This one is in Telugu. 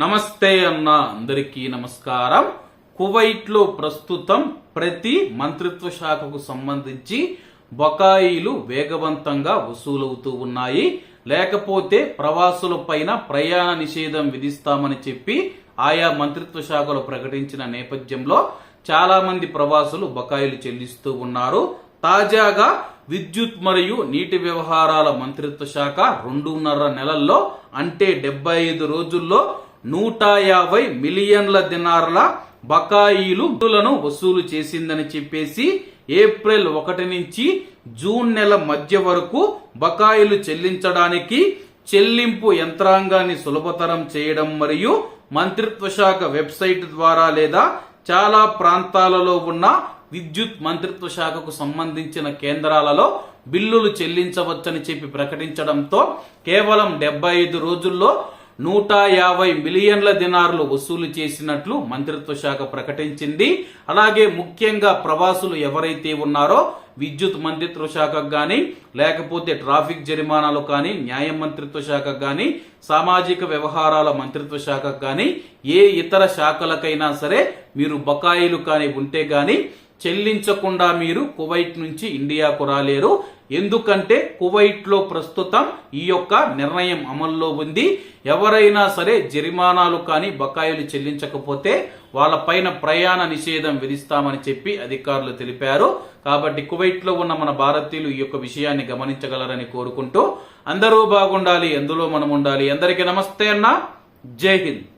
నమస్తే అన్న అందరికీ నమస్కారం. కువైట్లో ప్రస్తుతం ప్రతి మంత్రిత్వ శాఖకు సంబంధించి బకాయిలు వేగవంతంగా వసూలవుతూ ఉన్నాయి. లేకపోతే ప్రవాసుల పైన ప్రయాణ నిషేధం విధిస్తామని చెప్పి ఆయా మంత్రిత్వ శాఖలు ప్రకటించిన నేపథ్యంలో చాలా మంది ప్రవాసులు బకాయిలు చెల్లిస్తూ ఉన్నారు. తాజాగా విద్యుత్ మరియు నీటి వ్యవహారాల మంత్రిత్వ శాఖ రెండున్నర నెలల్లో అంటే డెబ్బై ఐదు రోజుల్లో నూట యాభై మిలియన్ల దినార్ల బకాయిలులను వసూలు చేసిందని చెప్పేసి ఏప్రిల్ ఒకటి నుంచి జూన్ నెల మధ్య వరకు బకాయిలు చెల్లించడానికి చెల్లింపు యంత్రాంగాన్ని సులభతరం చేయడం మరియు మంత్రిత్వ శాఖ వెబ్సైట్ ద్వారా లేదా చాలా ప్రాంతాలలో ఉన్న విద్యుత్ మంత్రిత్వ శాఖకు సంబంధించిన కేంద్రాలలో బిల్లులు చెల్లించవచ్చని చెప్పి ప్రకటించడంతో కేవలం డెబ్బై ఐదు రోజుల్లో నూట యాభై మిలియన్ల దినార్లు వసూలు చేసినట్లు మంత్రిత్వ శాఖ ప్రకటించింది. అలాగే ముఖ్యంగా ప్రవాసులు ఎవరైతే ఉన్నారో విద్యుత్ మంత్రిత్వ శాఖకు కానీ లేకపోతే ట్రాఫిక్ జరిమానాలు కానీ న్యాయ మంత్రిత్వ శాఖకు కానీ సామాజిక వ్యవహారాల మంత్రిత్వ శాఖకు కానీ ఏ ఇతర శాఖలకైనా సరే మీరు బకాయిలు కానీ ఉంటే కానీ చెల్లించకుండా మీరు కువైట్ నుంచి ఇండియాకు రాలేరు. ఎందుకంటే కువైట్లో ప్రస్తుతం ఈ యొక్క నిర్ణయం అమల్లో ఉంది. ఎవరైనా సరే జరిమానాలు కానీ బకాయిలు చెల్లించకపోతే వాళ్ళ పైన ప్రయాణ నిషేధం విధిస్తామని చెప్పి అధికారులు తెలిపారు. కాబట్టి కువైట్లో ఉన్న మన భారతీయులు ఈ యొక్క విషయాన్ని గమనించగలరని కోరుకుంటూ అందరూ బాగుండాలి ఎందులో మనం ఉండాలి. అందరికీ నమస్తే అన్న. జై హింద్.